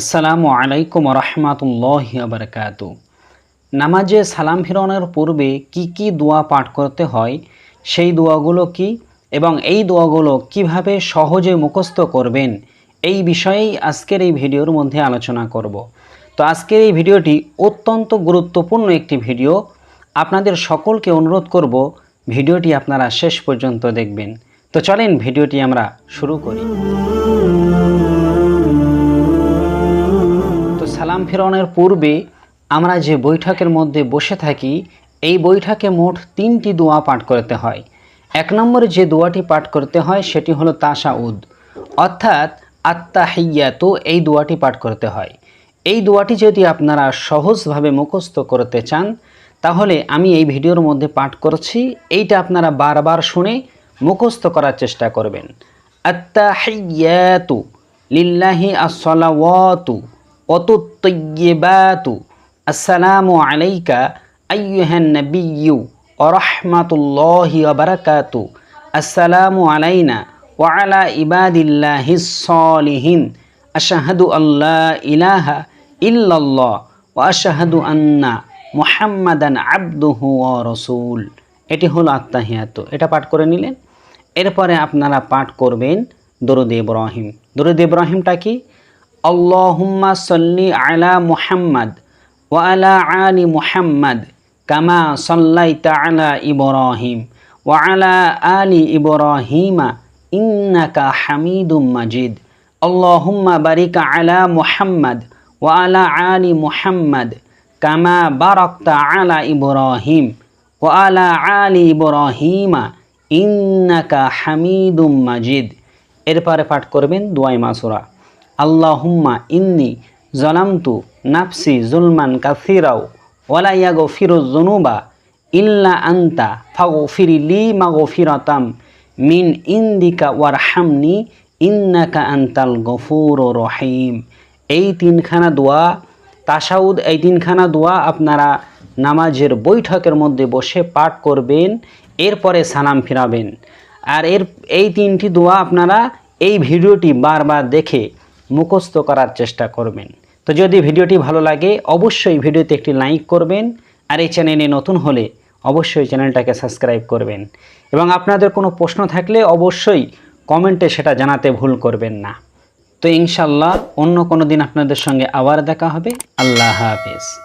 আসসালামু আলাইকুম রহমাতুল্লাহ বারকাত। নামাজে সালাম ফিরানোর পূর্বে কি কি দোয়া পাঠ করতে হয়, সেই দোয়াগুলো কি এবং এই দোয়াগুলো কীভাবে সহজে মুখস্থ করবেন, এই বিষয়েই আজকের এই ভিডিওর মধ্যে আলোচনা করব। তো আজকের এই ভিডিওটি অত্যন্ত গুরুত্বপূর্ণ একটি ভিডিও। আপনাদের সকলকে অনুরোধ করব ভিডিওটি আপনারা শেষ পর্যন্ত দেখবেন। তো চলেন ভিডিওটি আমরা শুরু করি। সালাম ফেরানোর পূর্বে আমরা যে বৈঠকের মধ্যে বসে থাকি, এই বৈঠকে মোট তিনটি দোয়া পাঠ করতে হয়। এক নম্বরে যে দোয়াটি পাঠ করতে হয়, সেটি হলো তাসাউদ অর্থাৎ আত্মাহিয়াত এই দোয়াটি পাঠ করতে হয়। এই দোয়াটি যদি আপনারা সহজভাবে মুখস্থ করতে চান, তাহলে আমি এই ভিডিওর মধ্যে পাঠ করছি। এইটা আপনারা বারবার শুনে মুখস্থ করার চেষ্টা করবেন। আত্তাহিয়াতু লিল্লাহি আসসালাওয়াতু অতুত্তয়্যিবাতু। আসসালামু আলাইকা আইয়ুহান নাবিয়্যু ওয়া রাহমাতুল্লাহি ওয়া বারাকাতু। আসসালামু আলাইনা ওয়া আলা ইবাদিল্লাহিস সালিহিন আশহাদু আল্লা ইলাহা ইল্লাল্লাহ ওয়া আশহাদু আন্না মুহাম্মাদান আবদুহু ওয়া রাসূল। এটি হলো আত্মাহিয়াত। এটা পাঠ করে নিলেন। এরপরে আপনারা পাঠ করবেন দরুদ ইব্রাহিম দরুদ ইব্রাহিমটা কি? আল্লাহুম্মা সাল্লি আলা মুহাম্মাদ ওয়া আলা আলি মুহাম্মাদ কামা সাল্লাইতা আলা ইব্রাহিম ওয়া আলা আলি ইব্রাহিমা ইন্নাকা হামিদুম মাজিদ। আল্লাহুম্মা বারিক আলা মুহাম্মাদ ওয়া আলা আলি মুহাম্মাদ কামা বারাকতা আলা ইব্রাহিম ওয়া আলা আলি ইব্রাহিমা ইন্নাকা হামিদুম মাজিদ। এরপরে পাঠ করবেন দুয়াই মাসুরা। আল্লাহুম্মা ইন্নি জলামতু নাফসি জুলমান কাসিরাও ওয়ালা ইয়াগো ফিরোজ জনুবা ইল্লা আন্তা ফাগো ফিরি ফিরিলি মাগো ফিরতাম মিন ইন্দিকা ওয়ারহামনি ইন্নাকা আন্তাল গফুর ও রহিম। এই তিনখানা দোয়া তাসাউদ এই তিনখানা দোয়া আপনারা নামাজের বৈঠকের মধ্যে বসে পাঠ করবেন, এরপরে সালাম ফিরাবেন। আর এর, এই তিনটি দোয়া আপনারা এই ভিডিওটি বারবার দেখে মুখস্থ করার চেষ্টা করবেন। তো যদি ভিডিওটি ভালো লাগে, অবশ্যই ভিডিওতে একটি লাইক করবেন। আর এই চ্যানেলে নতুন হলে অবশ্যই চ্যানেলটাকে সাবস্ক্রাইব করবেন। এবং আপনাদের কোনো প্রশ্ন থাকলে অবশ্যই কমেন্টে সেটা জানাতে ভুল করবেন না। তো ইনশাল্লাহ অন্য কোনো দিন আপনাদের সঙ্গে আবার দেখা হবে। আল্লাহ হাফেজ।